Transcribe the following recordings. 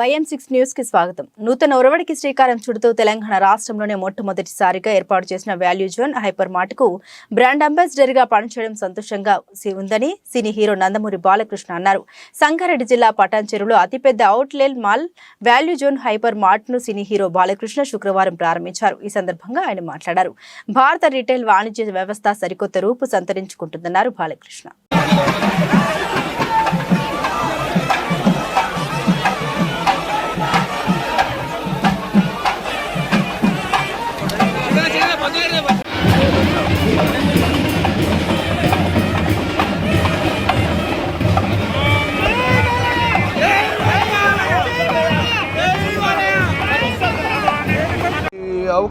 YM six న్యూస్కి స్వాగతం. నూతన ఒరవడికి శ్రీకారం చుడుతూ తెలంగాణ రాష్ట్రంలోనే మొట్టమొదటిసారిగా ఏర్పాటు చేసిన వాల్యూ జోన్ హైపర్ మార్ట్కు బ్రాండ్ అంబాసిడర్గా పనిచేయడం సంతోషంగా ఉందని సినీ హీరో నందమూరి బాలకృష్ణ అన్నారు. సంగారెడ్డి జిల్లా పటాన్ చెరువులో అతిపెద్ద outlet mall value zone hyper మార్ట్ను cine hero Balakrishna శుక్రవారం ప్రారంభించారు. ఈ సందర్భంగా ఆయన మాట్లాడారు. భారత రిటైల్ వాణిజ్య వ్యవస్థ సరికొత్త రూపు సంతరించుకుంటుందన్నారు బాలకృష్ణ.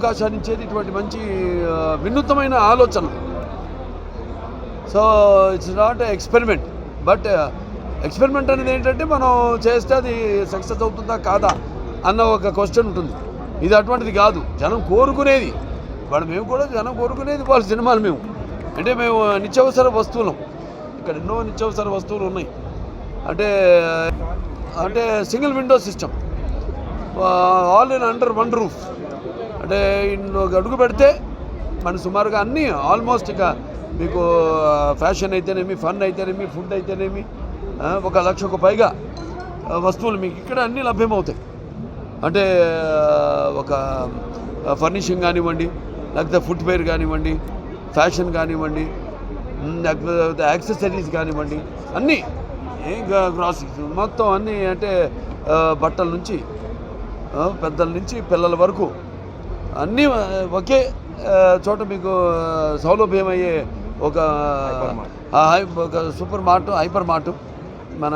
అవకాశాన్ని ఇచ్చేది ఇటువంటి మంచి వినూత్నమైన ఆలోచన. So it's not experiment but experiment అనేది ఏంటంటే మనం చేస్తే అది సక్సెస్ అవుతుందా కాదా అన్న ఒక క్వశ్చన్ ఉంటుంది. ఇది అటువంటిది కాదు. జనం కోరుకునేది. వాడు మేము కూడా జనం కోరుకునేది వాళ్ళ సినిమాలు మేము. అంటే మేము నిత్యావసర వస్తువులం. ఇక్కడ ఎన్నో నిత్యావసర వస్తువులు ఉన్నాయి. అంటే అంటే single window system. All in under one roof అంటే ఇన్ని అడుగు పెడితే మన సుమారుగా అన్నీ ఆల్మోస్ట్ ఇక మీకు ఫ్యాషన్ అయితేనేమి ఫన్ అయితేనేమి ఫుడ్ అయితేనేమి ఒక లక్షకు పైగా వస్తువులు మీకు ఇక్కడ అన్నీ లభ్యమవుతాయి. అంటే ఒక ఫర్నిషింగ్ కానివ్వండి లేకపోతే ఫుట్వేర్ కానివ్వండి ఫ్యాషన్ కానివ్వండి లేకపోతే యాక్సెసరీస్ కానివ్వండి అన్నీ ఇంకా గ్రాసరీస్ మొత్తం అన్నీ అంటే బట్టల నుంచి పెద్దల నుంచి పిల్లల వరకు అన్నీ ఒకే చోట మీకు సౌలభ్యమయ్యే ఒక ఒక సూపర్ మార్ట్ హైపర్ మార్ట్ మన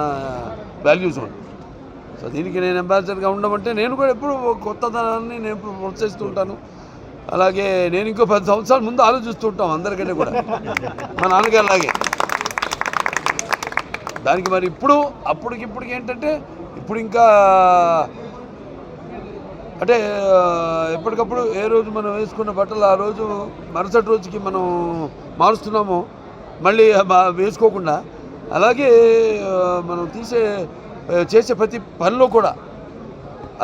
వాల్యూ జోన్. సో దీనికి నేను అంబాసిడర్గా ఉండమంటే నేను కూడా ఎప్పుడు కొత్తదనాన్ని నేను ప్రోత్సహిస్తూ ఉంటాను. అలాగే నేను ఇంకో పది సంవత్సరాల ముందు ఆలోచిస్తూ ఉంటాం అందరికంటే కూడా. మా నాన్నగారు అలాగే. దానికి మరి ఇప్పుడు అప్పటికి ఇప్పటికి ఏంటంటే ఇప్పుడు ఇంకా అంటే ఎప్పటికప్పుడు ఏ రోజు మనం వేసుకున్న బట్టలు ఆ రోజు మరుసటి రోజుకి మనం మారుస్తున్నామో మళ్ళీ వేసుకోకుండా అలాగే మనం తీసే చేసే ప్రతి పనిలో కూడా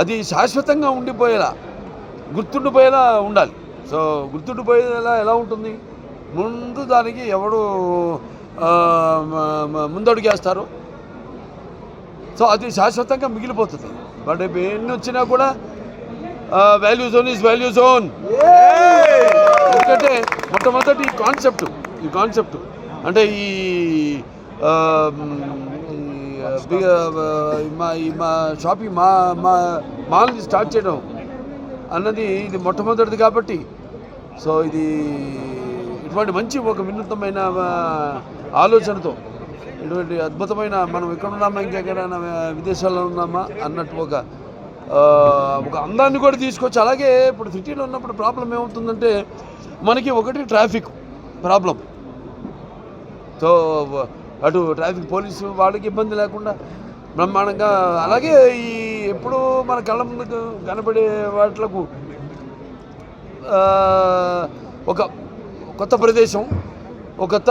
అది శాశ్వతంగా ఉండిపోయేలా గుర్తుండిపోయేలా ఉండాలి. సో గుర్తుండిపోయేలా ఎలా ఉంటుంది? ముందు దానికి ఎవడు ముందడుగేస్తారు సో అది శాశ్వతంగా మిగిలిపోతుంది. బట్ ఇప్పుడు ఎన్ని వచ్చినా కూడా value zone is value zone ఎందుకంటే మొట్టమొదటి ఈ కాన్సెప్ట్ ఈ కాన్సెప్ట్ అంటే ఈ మ్, ఈ, మా షాపింగ్ మా మా మాల్ని స్టార్ట్ చేయడం అన్నది ఇది మొట్టమొదటిది కాబట్టి. సో ఇది ఇటువంటి మంచి ఒక వినూత్నమైన ఆలోచనతో ఇటువంటి అద్భుతమైన మనం ఎక్కడ ఉన్నామా ఇంకెక్కడైనా విదేశాల్లో ఉన్నామా అన్నట్టు ఒక ఒక అందాన్ని కూడా తీసుకొచ్చి అలాగే ఇప్పుడు సిటీలో ఉన్నప్పుడు ప్రాబ్లం ఏమవుతుందంటే మనకి ఒకటి ట్రాఫిక్ ప్రాబ్లం. సో అటు ట్రాఫిక్ పోలీసు వాళ్ళకి ఇబ్బంది లేకుండా బ్రహ్మాండంగా అలాగే ఈ ఎప్పుడు మన కళ్ళ ముందుకు కనబడే వాటిలకు ఒక కొత్త ప్రదేశం ఒక కొత్త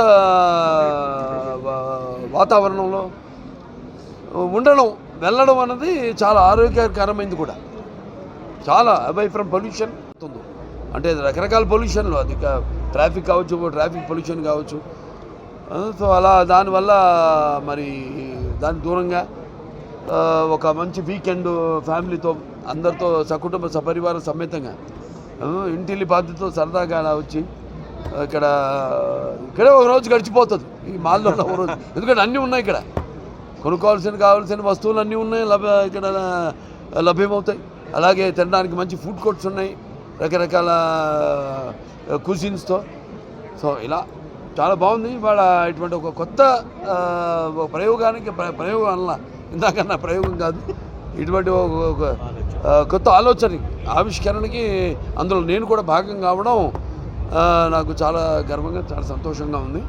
వాతావరణంలో ఉండడం వెళ్ళడం అన్నది చాలా ఆరోగ్యకరమైంది కూడా. చాలా అవై ఫ్రమ్ పొల్యూషన్ ఉంది అంటే రకరకాల పొల్యూషన్లు అది ట్రాఫిక్ కావచ్చు ట్రాఫిక్ పొల్యూషన్ కావచ్చు. సో అలా దానివల్ల మరి దానికి దూరంగా ఒక మంచి వీకెండ్ ఫ్యామిలీతో అందరితో సకుటుంబ సపరివార సమేతంగా ఇంటిల్లి బాధ్యతతో సరదాగా అలా వచ్చి ఇక్కడ ఇక్కడే ఒక రోజు గడిచిపోతుంది. ఈ మాల్లో ఒక రోజు. ఎందుకంటే అన్నీ ఉన్నాయి ఇక్కడ. కొనుక్కోవాల్సిన కావాల్సిన వస్తువులు అన్నీ ఉన్నాయి లభ్య ఇక్కడ లభ్యమవుతాయి. అలాగే తినడానికి మంచి ఫుడ్ కోర్ట్స్ ఉన్నాయి రకరకాల కుజిన్స్తో సో ఇలా చాలా బాగుంది. ఇవాళ ఇటువంటి ఒక కొత్త ప్రయోగానికి ప్రయోగం అన్న ఇందాకన్నా ప్రయోగం కాదు. ఇటువంటి ఒక కొత్త ఆలోచన ఆవిష్కరణకి అందులో నేను కూడా భాగం కావడం నాకు చాలా గర్వంగా చాలా సంతోషంగా ఉంది.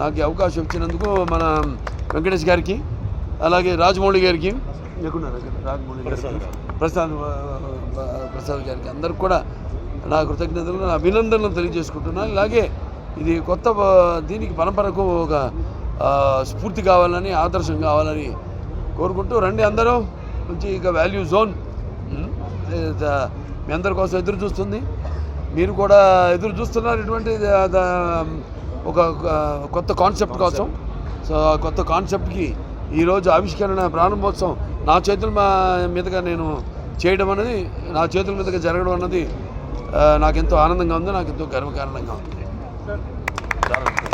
నాకు అవకాశం ఇచ్చినందుకు మన వెంకటేష్ గారికి అలాగే రాజమౌళి గారికి ఎక్కడున్నారు? రాజమౌళి గారికి ప్రసాద్ ప్రసాద్ గారికి అందరికి కూడా నా కృతజ్ఞతలు నా అభినందనలు తెలియజేసుకుంటున్నాను ఇలాగే ఇది కొత్త దీనికి పరంపరకు ఒక స్ఫూర్తి కావాలని ఆదర్శం కావాలని కోరుకుంటూ రండి అందరూ. మంచి ఇక వాల్యూ జోన్ మీ అందరి కోసం ఎదురు చూస్తుంది. మీరు కూడా ఎదురు చూస్తున్నారు ఇటువంటి ఒక కొత్త కాన్సెప్ట్ కోసం. సో ఆ కొత్త కాన్సెప్ట్కి ఈరోజు ఆవిష్కరణ ప్రారంభోత్సవం నా చేతుల మా- మీదుగా నేను చేయడం అనేది నా చేతుల మీదుగా జరగడం అన్నది నాకెంతో ఆనందంగా ఉంది నాకెంతో గర్వకారణంగా ఉంది.